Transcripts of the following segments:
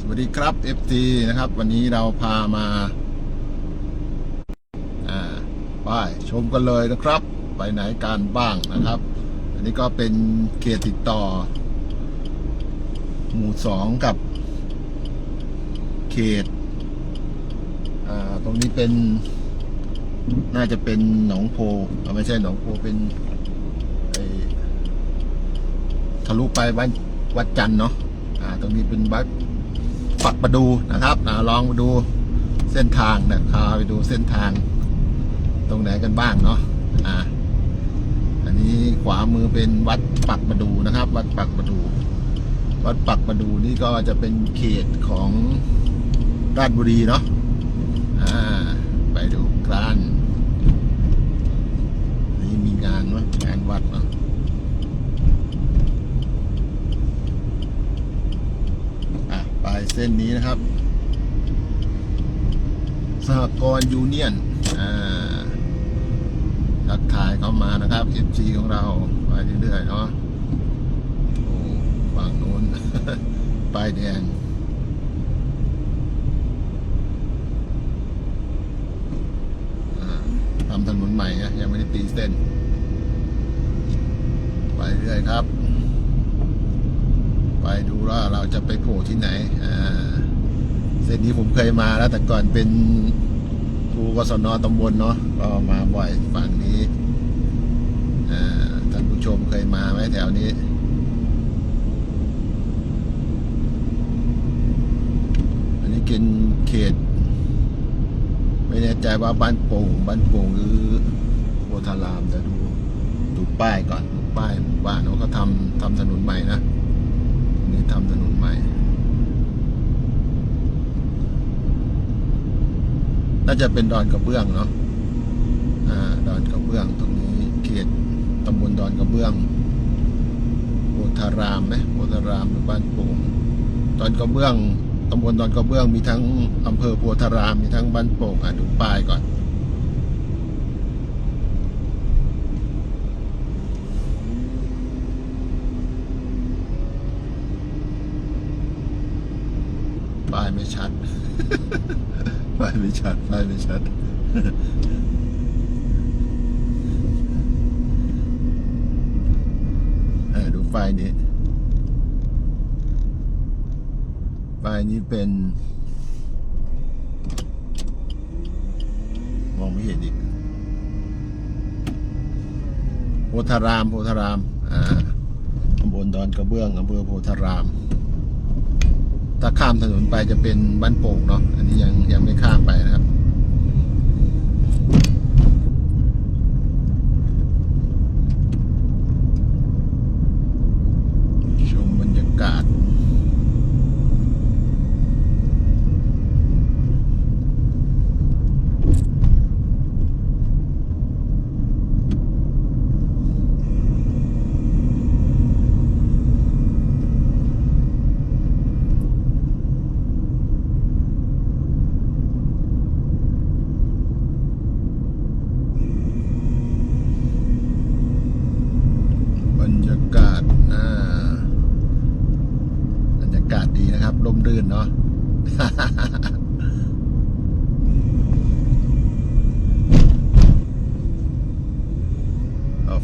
สวัสดีครับ FT นะครับ วันนี้เราพามาไปชมกันเลยนะครับ ไปไหนกันบ้างนะครับ อันนี้ก็เป็นเขตติดต่อ หมู่สองกับ เขตอ่าตรงนี้เป็นน่าจะเป็นหนองโพเอาไม่ใช่หนองโพเป็นทะลุไปวัดวัดจันเนาะอ่า ตรงนี้เป็นวัด ปักประดูนะครับนะลองดูเส้นทางนะพาไปดูเส้นทาง ตรงไหนกันบ้างเนาะอ่าอันนี้ขวามือเป็นวัดปักประดูนะครับ วัดปักประดู วัดปักประดูนี่ก็จะเป็นเขตของราชบุรีเนาะอ่าไปดูกันนี่มีงานเนาะงานวัดเนาะอะไปเส้นนี้นะครับ สหกรณ์ยูเนียนอ่าทักทายเข้ามานะครับ FC ของเราไปเรื่อยๆเนาะฝั่งโน้น ป้ายแดงทำถนนใหม่นะยังไม่ได้ตีเส้น ไปเรื่อยครับ ไปดูว่าเราจะไปโผล่ที่ไหน อ่า เส้นนี้ผมเคยมาแล้วแต่ก่อนเป็นครูกศนตำบลเนาะก็มาบ่อยฝั่งนี้ อ่า ท่านผู้ชมเคยมาไหมแถวนี้อันนี้กินเขต ไม่แน่ใจว่าบ้านโป่งบ้านโป่งหรือโพธารามแต่ดูดูป้ายก่อนดูป้ายหมู่บ้านเขาก็ทำทำถนนใหม่นะ นี่ทำถนนใหม่น่าจะเป็นดอนกระเบื้องเนาะอ่าดอนกระเบื้องตรงนี้เขตตำบลดอนกระเบื้องโพธารามไหมโพธารามหรือบ้านโป่งดอนกระเบื้องตำบลดอนกระเบื้องมีทั้งอำเภอโพธารามมีทั้งบ้านโป่งอะดูป้ายก่อน ป้ายไม่ชัด ป้ายไม่ชัด ป้ายไม่ชัดเออดูไฟนี้ไฟนี้เป็น มองไม่เห็นอีกโพธาราม โพธาราม อ่าตำบลดอนกระเบื้องอำเภอโพธาราม ถ้าข้ามถนนไปจะเป็นบ้านโป่งเนาะอันนี้ยังยังไม่ข้ามไปนะครับ ชมบรรยากาศ บรรยากาศ อ่า บรรยากาศดี นะครับร่มรื่นเนาะ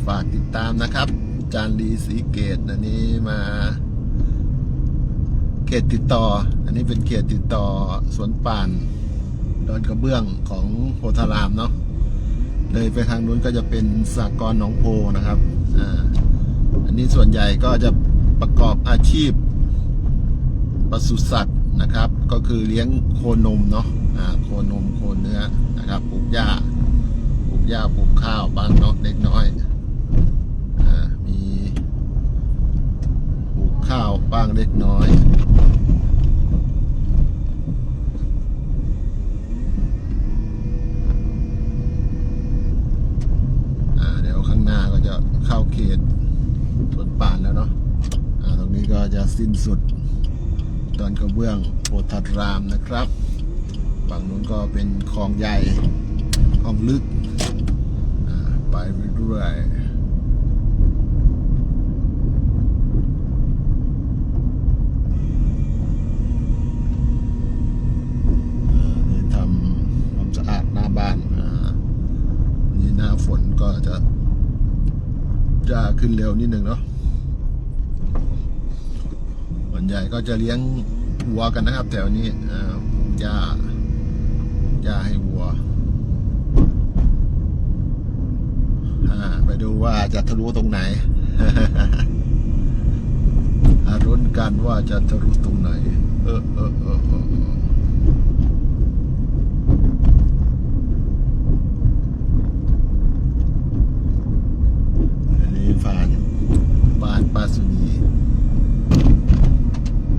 ฝากติดตามนะครับ จานลีสีเกตอันนี้มาเขตติดต่อ อันนี้เป็นเขตติดต่อสวนป่านดอนกระเบื้องของโพธารามเนาะเลยไปทางนู้นก็จะเป็นสากรหนองโพนะครับอ่าอันนี้ส่วนใหญ่ก็จะประกอบอาชีพ ปศุสัตว์นะครับ ก็คือเลี้ยงโคนมเนาะอ่าโคนมโคเนื้อนะครับปลูกหญ้าปลูกหญ้าปลูกข้าวบ้างเนาะเล็กน้อยอ่ามีปลูกข้าวบ้างเล็กน้อยเดี๋ยวข้างหน้าก็จะเข้าเขตสวนป่านแล้วเนาะตรงนี้ก็จะสิ้นสุด ตอนกระเบื้องโพธารามนะครับฝั่งนู้นก็เป็นคลองใหญ่คลองลึกไปเรื่อยฝนก็จะจะขึ้นเร็วนิดหนึ่งเนาะ วนใหญ่ก็จะเลี้ยงวัวกันนะครับ แถวนี้อ่าหญ้าหญ้าให้วัวไปดูว่าจะทะลุตรงไหนอารุนกันว่าจะทะลุตรงไหน เออเออเออเออเอออันนี้ฟานบ้านปาสุนี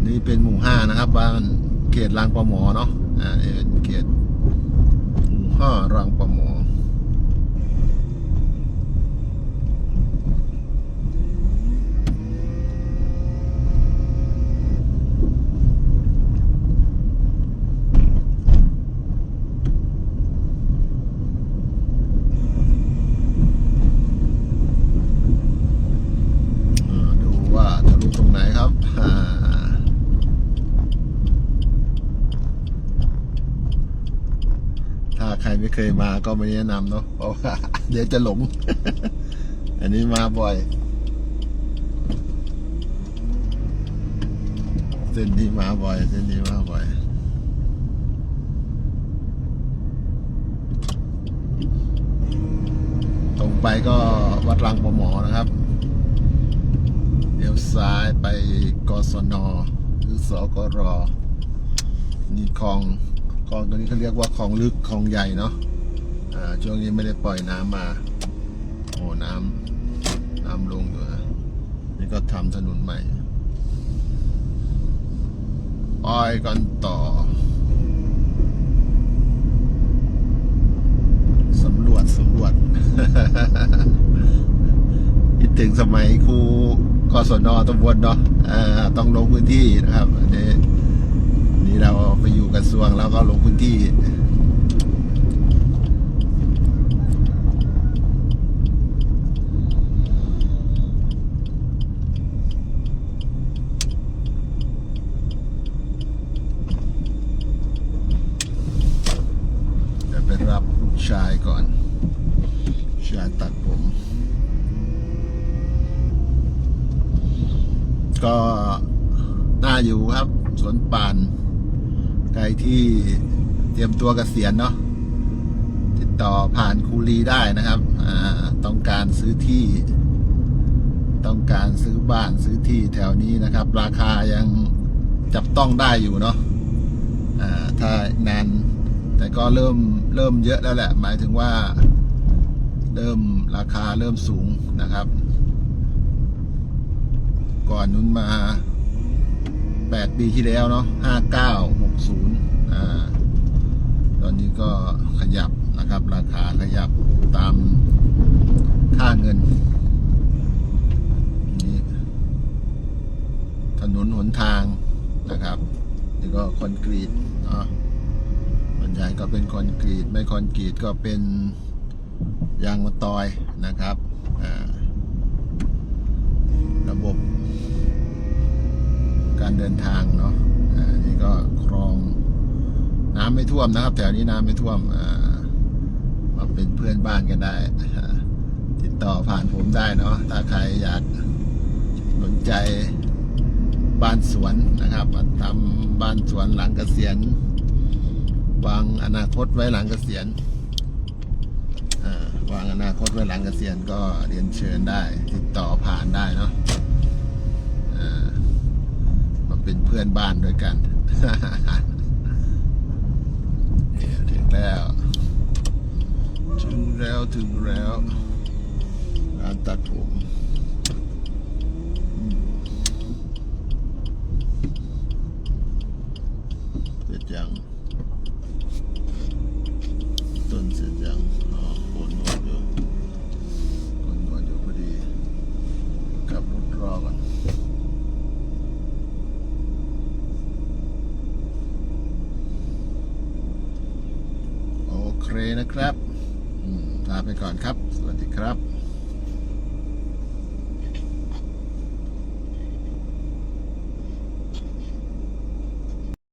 นี่ เป็นหมู่ห้านะครับบ้านเขตรางปลาหมอเนาะอ่าเป็นเขตหมู่ห้ารางปลาหมอาดูว่าทะลุตรงไหนครับอ่าถ้า ใครไม่เคยมาก็ไม่แนะนำเนาะเพราะว่าเดี๋ยวจะหลง อันนี้มาบ่อยเส้นนี้มาบ่อยเส้นนี้มาบ่อยตรงไปก็วัดรังปหมอนะครับเลี้ยวซ้ายไปกศนหรือสกรนี่คลอง คลองตัวนี้เขาเรียกว่าคลองลึกคลองใหญ่เนาะอ่าช่วงนี้ไม่ได้ปล่อยน้ำมาโอ้น้ำน้ำลงอยู่นะนี่ก็ทำถนนใหม่ไปกันต่อสำรวจสำรวจคิดถึงสมัยครูกศนตำบลเนาะต้องลงพื้นที่นะครับอันนี้ นี่เราไปอยู่กระทรวงแล้วก็ลงพื้นที่เดี๋ยวไปรับลูกชายก่อน ชายตัดผม ก็น่าอยู่ครับ สวนป่าน ใครที่เตรียมตัวกเกษียณเนาะติดต่อผ่านคูรีได้นะครับต้องการซื้อที่ ต้องการซื้อบ้านซื้อที่แถวนี้นะครับ ราคายังจับต้องได้อยู่เนาะถ้านานแต่ก็เริ่มเริ่มเยอะแล้วแหละ หมายถึงว่า เริ่มราคาเริ่มสูงนะครับ ก่อนนุ้นมา 8 ปีที่แล้วเนาะ59 นนี้ก็ขยับนะครับ ราคาขยับตามค่าเงินนี่ถนนหนทางนะครับนี่ก็คอนกรีตเนาะส่วนใหญ่ก็เป็นคอนกรีต ไม่คอนกรีตก็เป็นยางมะตอยนะครับอ่าระบบการเดินทางเนาะอ่านี่ก็คลอง ไม่ท่วมนะครับ แถวนี้น้ำไม่ท่วมมาเป็นเพื่อนบ้านกันได้ ติดต่อผ่านผมได้เนาะถ้าใครอยากสนใจบ้านสวนนะครับมาทำบ้านสวนหลังเกษียณวางอนาคตไว้หลังเกษียณวางอนาคตไว้หลังเกษียณก็เรียนเชิญได้ ติดต่อผ่านได้เนาะมาเป็นเพื่อนบ้านด้วยกัน แล้ว ถึงแล้วถึงแล้วร้านตัดผมอืมเสร็จยังต้นเสร็จยังอ๋อโคนนวดอยู่โคนนวดอยู่พอดีกลับรถรอก่อน โอเค นะครับลาไปก่อนครับ สวัสดีครับ